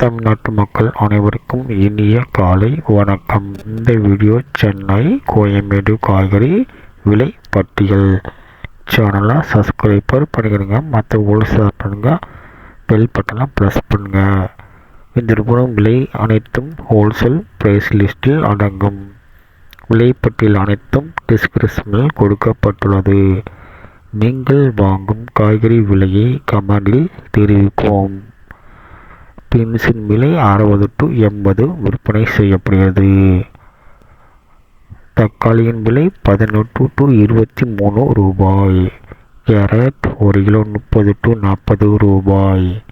தமிழ்நாட்டு மக்கள் அனைவருக்கும் இனிய காலை வணக்கம். இந்த வீடியோ சென்னை கோயம்பேடு காய்கறி விலை பட்டியல். சேனலை சப்ஸ்கிரைபர் பண்ணிக்கிறீங்க மற்ற ஹோல்சேல் பண்ணுங்கள் பெல் பட்டனை ப்ரெஸ் பண்ணுங்கள் இந்த நிறுவனம் விலை அனைத்தும் ஹோல்சேல் ப்ரைஸ் லிஸ்டில் அடங்கும். விலை பட்டியல் அனைத்தும் டிஸ்கிரிப்ஷனில் கொடுக்கப்பட்டுள்ளது. நீங்கள் வாங்கும் காய்கறி விலையை கமெண்டில் தெரிவிப்போம். பீன்ஸின் விலை அறுபது டு எண்பது விற்பனை செய்யப்படுகிறது. தக்காளியின் விலை பதினெட்டு டு இருபத்தி மூணு ரூபாய். கேரட் ஒரு கிலோ முப்பது டு நாற்பது ரூபாய்.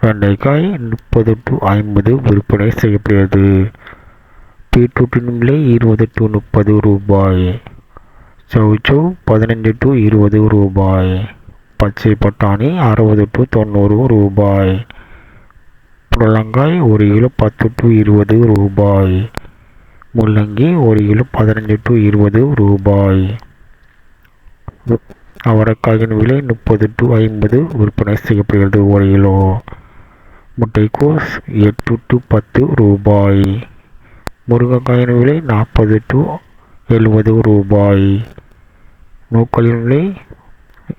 வெண்டைக்காய் முப்பது டு ஐம்பது விற்பனை செய்யப்படுகிறது. பீட்ரூட்டின் விலை இருபது டு முப்பது ரூபாய். சௌச்சௌ பதினஞ்சு டு இருபது ரூபாய். பச்சை பட்டாணி அறுபது டு தொண்ணூறு ரூபாய். புடலங்காய் ஒரு கிலோ பத்து டு இருபது ரூபாய். முள்ளங்கி ஒரு கிலோ பதினஞ்சு டு இருபது ரூபாய். அவரைக்காயின் விலை முப்பது டு ஐம்பது விற்பனை செய்யப்படுகிறது ஒரு கிலோ. முட்டைக்கோஸ் எட்டு டு பத்து ரூபாய். முருங்கைக்காயின் விலை நாற்பது டு எழுபது ரூபாய். நூக்களின் விலை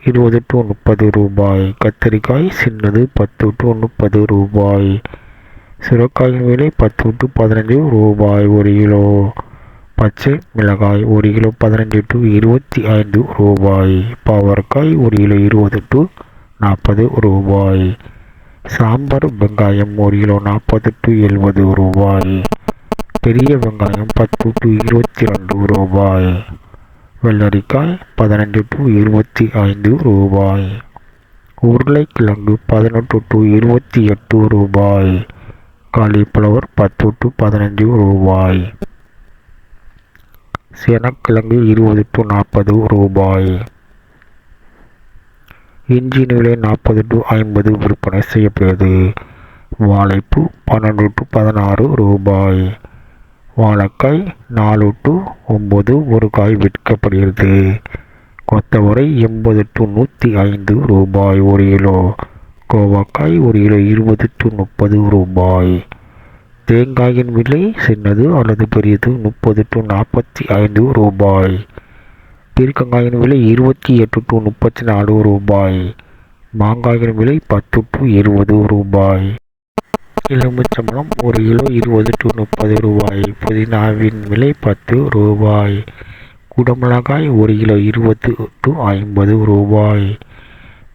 இருபது டு முப்பது ரூபாய். கத்திரிக்காய் சின்னது பத்து டு முப்பது ரூபாய். சுரக்காயின் விலை பத்து டு பதினஞ்சு ரூபாய் ஒரு கிலோ. பச்சை மிளகாய் ஒரு கிலோ பதினஞ்சு டு இருபத்தி ஐந்து ரூபாய். பாவற்காய் ஒரு கிலோ இருபது டு நாற்பது ரூபாய். சாம்பார் வெங்காயம் ஒரு கிலோ நாற்பது டு எழுபது ரூபாய். பெரிய வெங்காயம் பத்து டு இருபத்தி ரெண்டு ரூபாய். வெள்ளரிக்காய் பதினஞ்சு டு இருபத்தி ஐந்து ரூபாய். உருளைக்கிழங்கு பதினெட்டு டு இருபத்தி எட்டு ரூபாய். காலிஃப்ளவர் பத்து டு பதினஞ்சு ரூபாய். சேனக்கிழங்கு இருபது டு நாற்பது ரூபாய். இஞ்சி விலை நாற்பது டு ஐம்பது விற்பனை செய்யப்படுகிறது. வாழைப்பூ பன்னெண்டு டு பதினாறு ரூபாய். வாழைக்காய் நாலு டு ஒம்பது ஒரு காய் விற்கப்படுகிறது. கொத்தவரை எண்பது டு நூற்றி ஐந்து ரூபாய் ஒரு கிலோ. கோவாக்காய் ஒரு கிலோ இருபது டு முப்பது ரூபாய். தேங்காயின் விலை சின்னது அல்லது பெரியது முப்பது டு நாற்பத்தி ஐந்து ரூபாய். பீர்க்கங்காயின் விலை இருபத்தி எட்டு டு முப்பத்தி நாலு ரூபாய். மாங்காயின் விலை பத்து டு இருபது ரூபாய். எலுமிச்சம்பழம் ஒரு கிலோ இருபது டு முப்பது ரூபாய். புதினாவின் விலை பத்து ரூபாய். குடமிளகாய் ஒரு கிலோ இருபது டு ஐம்பது ரூபாய்.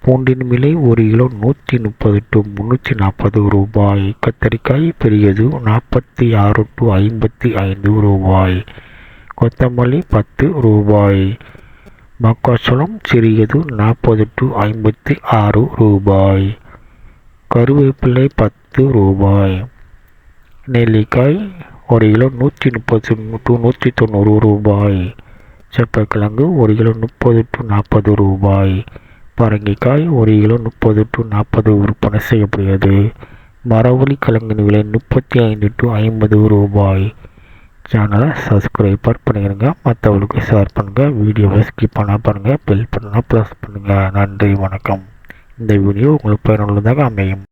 பூண்டின் விலை ஒரு கிலோ நூற்றி முப்பது டு முந்நூற்றி நாற்பது ரூபாய். கத்தரிக்காய் பெரியது நாற்பத்தி ஆறு டு ஐம்பத்தி ஐந்து ரூபாய். கொத்தமல்லி பத்து ரூபாய். மக்காச்சோளம் சிறியது நாற்பது டு ஐம்பத்தி ஆறு ரூபாய். கருவேப்பிலை பத்து ரூபாய். நெல்லிக்காய் ஒரு கிலோ நூற்றி முப்பது டு நூற்றி தொண்ணூறு ரூபாய். செப்பக்கிழங்கு ஒரு கிலோ முப்பது டு நாற்பது ரூபாய். பரங்கிக்காய் ஒரு கிலோ முப்பது டு நாற்பது விற்பனை செய்யப்படுகிறது. மரவள்ளி கிழங்கின் விலை முப்பத்தி ஐந்து டு ஐம்பது ரூபாய். சேனலை சப்ஸ்கிரைபர் பண்ணிடுங்க மற்றவங்களுக்கு ஷேர் பண்ணுங்கள் வீடியோவை ஸ்கிப் பண்ணால் பாருங்கள் பெல் பண்ணால் ப்ளஸ் பண்ணுங்கள் நன்றி வணக்கம். இந்த வீடியோ உங்களுக்கு பயனுள்ளதாக அமையும்.